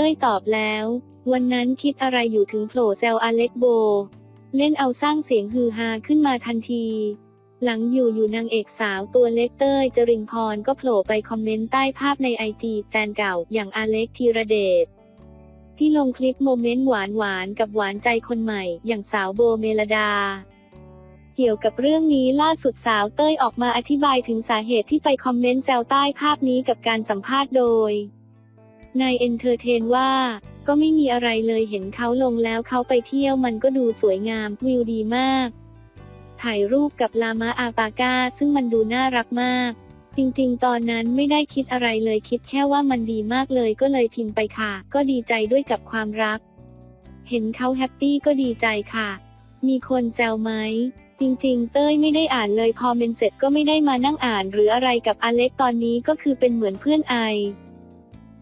เต้ยตอบแล้ว วันนั้นคิดอะไรอยู่ถึงโผล่แซวอเล็กโบ เล่นเอาสร้างเสียงฮือฮาขึ้นมาทันที หลังอยู่อยู่นางเอกสาวตัวเล็กเต้ยจรินพรก็โผล่ไปคอมเมนต์ใต้ภาพในไอจีแฟนเก่าอย่างอเล็กธีรเดชที่ลงคลิปโมเมนต์หวานๆกับหวานใจคนใหม่ อย่างสาวโบเมลดา เกี่ยวกับเรื่องนี้ล่าสุดสาวเต้ยออกมาอธิบายถึงสาเหตุที่ไปคอมเมนต์แซวใต้ภาพนี้กับการสัมภาษณ์โดย นายเอนเตอร์เทนว่า ก็ไม่มีอะไรเลยเห็นเขาลงแล้วเขาไปเที่ยวมันก็ดูสวยงามวิวดีมาก ถ่ายรูปกับลามาอาปาก้าซึ่งมันดูน่ารักมาก จริงๆ ตอนนั้นไม่ได้คิดอะไรเลยคิดแค่ว่ามันดีมากเลยก็เลยพิมพ์ไปค่ะ ก็ดีใจด้วยกับความรัก เห็นเขาแฮปปี้ก็ดีใจค่ะ มีคนแซวไหมจริงๆ เต้ยไม่ได้อ่านเลยพอเมนเสร็จก็ไม่ได้มานั่งอ่านหรืออะไรกับอเล็กตอนนี้ก็คือเป็นเหมือนเพื่อนไอ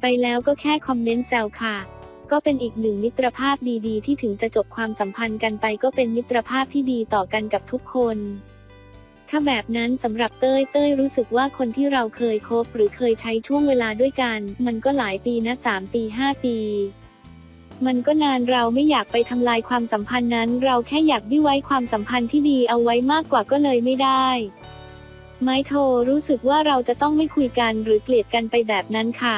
ไปแล้วก็แค่คอมเมนต์แซวค่ะ ก็เป็นอีกหนึ่งมิตรภาพดีๆ ที่ถึงจะจบความสัมพันธ์กันไปก็เป็นมิตรภาพที่ดีต่อกันกับทุกคน ถ้าแบบนั้นสำหรับเต้ยเต้ยรู้สึกว่าคนที่เราเคยคบหรือเคยใช้ช่วงเวลาด้วยกัน มันก็หลายปีนะสามปีห้าปีมันก็นานเราไม่อยากไปทำลายความสัมพันธ์นั้น เราแค่อยากวิไว้ความสัมพันธ์ที่ดีเอาไว้มากกว่าก็เลยไม่ได้ ไม้โทรู้สึกว่าเราจะต้องไม่คุยกันหรือเกลียดกันไปแบบนั้นค่ะ